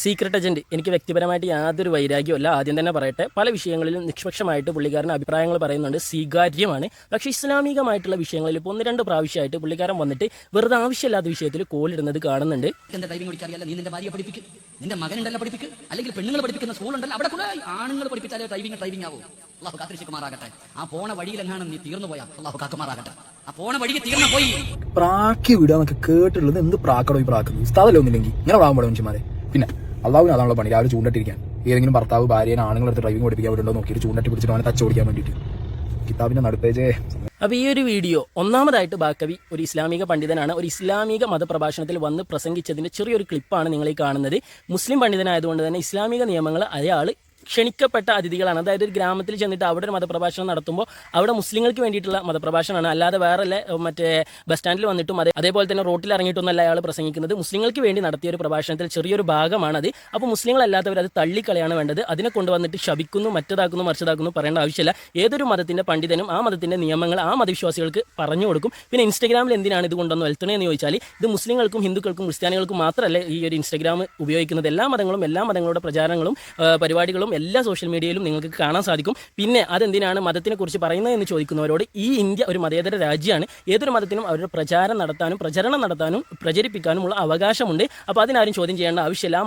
Secret agent എനിക്ക് വ്യക്തിപരമായിട്ട് യാതൊരു വൈരാഗ്യമല്ല ആദ്യം തന്നെ പറയട്ടെ പല വിഷയങ്ങളിലും നിഷ്പക്ഷമായിട്ട് പുള്ളിക്കാരൻ അഭിപ്രായങ്ങൾ പറയുന്നുണ്ട്. സ്വീകാര്യമാണ്. പക്ഷേ ഇസ്ലാമികമായിട്ടുള്ള വിഷയങ്ങളിൽ ഇപ്പോൾ ഒന്ന് രണ്ട് പ്രാവശ്യമായിട്ട് പുള്ളിക്കാരൻ വന്നിട്ട് വെറുതെ ആവശ്യമില്ലാത്ത വിഷയത്തിൽ കോലിടുന്നത് കാണുന്നുണ്ട്. എന്റെ ഡ്രൈവിംഗ് ഓടിക്കാറിയല്ല നീ നിന്റെ ഭാര്യയെ പഠിപ്പിക്കും. നിന്റെ മകനുണ്ടല്ലോ പഠിപ്പിക്കും. അല്ലെങ്കിൽ പെണ്ണുങ്ങൾ പഠിപ്പിക്കുന്ന സ്കൂളുണ്ടല്ലോ അവിടെ കൂടെ ആണുങ്ങൾ പഠിപ്പിച്ചാലേ ഡ്രൈവിംഗ് ഡ്രൈവിംഗ് ആവും. അള്ളാഹു കാത്തിരിക്കുമാറാകട്ടെ ആ പോണ വഴിയിലെങ്ങാനും നീ തീർന്നു പോയാ? അള്ളാഹു കാക്കുമാറാകട്ടെ. ആ പോണ വഴിക്ക് തീർന്നു പോയി. പ്രാക്കി വിടാന്നൊക്കെ കേട്ടിട്ടുള്ളത് എന്ത് പ്രാക്കടോ ഈ പ്രാക്കുന്നു ഉസ്താദല്ലേ ഒന്നില്ലെങ്കിൽ? ഇങ്ങനെ പ്രാകാൻ പാടും മനുഷ്യന്മാരെ. പിന്നെ അള്ളാഹുവിന് അതാണല്ലോ പണി. രാവിലെ ചൂണ്ടട്ടിരിക്കാൻ. ഏതെങ്കിലും ഭർത്താവ് ഭാര്യനെ ആണുങ്ങളെടുത്ത് ഡ്രൈവിംഗ് പഠിപ്പിക്കാൻ വിട്ടുണ്ടോ നോക്കിയിട്ട് ചൂണ്ടട്ടി പിടിച്ചിട്ട് അവനെ തച്ചോടിക്കാൻ വേണ്ടിയിട്ട്. കിതാബിന്റെ നടുപ്പേജേ അപ്പോൾ ഈ ഒരു വീഡിയോ ഒന്നാമതായിട്ട് ബാക്കവി ഒരു ഇസ്ലാമിക പണ്ഡിതനാണ്. ഒരു ഇസ്ലാമിക മതപ്രഭാഷണത്തിൽ വന്ന് പ്രസംഗിച്ചതിന്റെ ചെറിയൊരു ക്ലിപ്പാണ് നിങ്ങൾ ഈ കാണുന്നത്. മുസ്ലിം പണ്ഡിതനായതുകൊണ്ട് തന്നെ ഇസ്ലാമിക നിയമങ്ങൾ അയാൾ ക്ഷണിക്കപ്പെട്ട അതിഥികളാണ്. അതായത് ഒരു ഗ്രാമത്തിൽ ചെന്നിട്ട് അവിടെ ഒരു മതപ്രഭാഷണം നടത്തുമ്പോൾ അവിടെ മുസ്ലിങ്ങൾക്ക് വേണ്ടിയിട്ടുള്ള മതപ്രഭാഷണമാണ്. അല്ലാതെ വേറെ മറ്റേ ബസ് സ്റ്റാൻഡിൽ വന്നിട്ടും അതേ അതേപോലെ തന്നെ റോട്ടിൽ ഇറങ്ങിയിട്ടൊന്നല്ല അയാൾ പ്രസംഗിക്കുന്നത്. മുസ്ലിങ്ങൾക്ക് വേണ്ടി നടത്തിയ ഒരു പ്രഭാഷണത്തിൽ ചെറിയൊരു ഭാഗമാണത് അപ്പോൾ മുസ്ലിങ്ങളല്ലാത്തവർ അത് തള്ളിക്കളയാണ് വേണ്ടത്. അതിനെ കൊണ്ടുവന്നിട്ട് ശപിക്കുന്നു മറ്റതാക്കുന്നു മറിച്ചതാക്കുന്നു പറയേണ്ട ആവശ്യമില്ല. ഏതൊരു മതത്തിന്റെ പണ്ഡിതനും ആ മതത്തിന്റെ നിയമങ്ങൾ ആ മതവിശ്വാസികൾക്ക് പറഞ്ഞു കൊടുക്കും. പിന്നെ ഇൻസ്റ്റാഗ്രാമിൽ എന്തിനാണ് ഇത് വരുത്തണേ എന്ന് ചോദിച്ചാൽ ഇത് മുസ്ലിങ്ങൾക്കും ഹിന്ദുക്കൾക്കും ക്രിസ്ത്യാനികൾക്കും മാത്രമല്ല ഈ ഒരു ഇൻസ്റ്റാഗ്രാം ഉപയോഗിക്കുന്നത്. എല്ലാ മതങ്ങളും എല്ലാ മതങ്ങളുടെ പ്രചാരങ്ങളും പരിപാടികളും എല്ലാ സോഷ്യൽ മീഡിയയിലും നിങ്ങൾക്ക് കാണാൻ സാധിക്കും. പിന്നെ അതെന്തിനാണ് മതത്തിനെ കുറിച്ച് പറയുന്നത് എന്ന് ചോദിക്കുന്നവരോട് ഈ ഇന്ത്യ ഒരു മതേതര രാജ്യമാണ്. ഏതൊരു മതത്തിനും അവരുടെ പ്രചാരം നടത്താനും പ്രചരണം നടത്താനും പ്രചരിപ്പിക്കാനുമുള്ള അവകാശമുണ്ട്. അപ്പോൾ അതിനാരും ചോദ്യം ചെയ്യേണ്ട ആവശ്യമില്ല.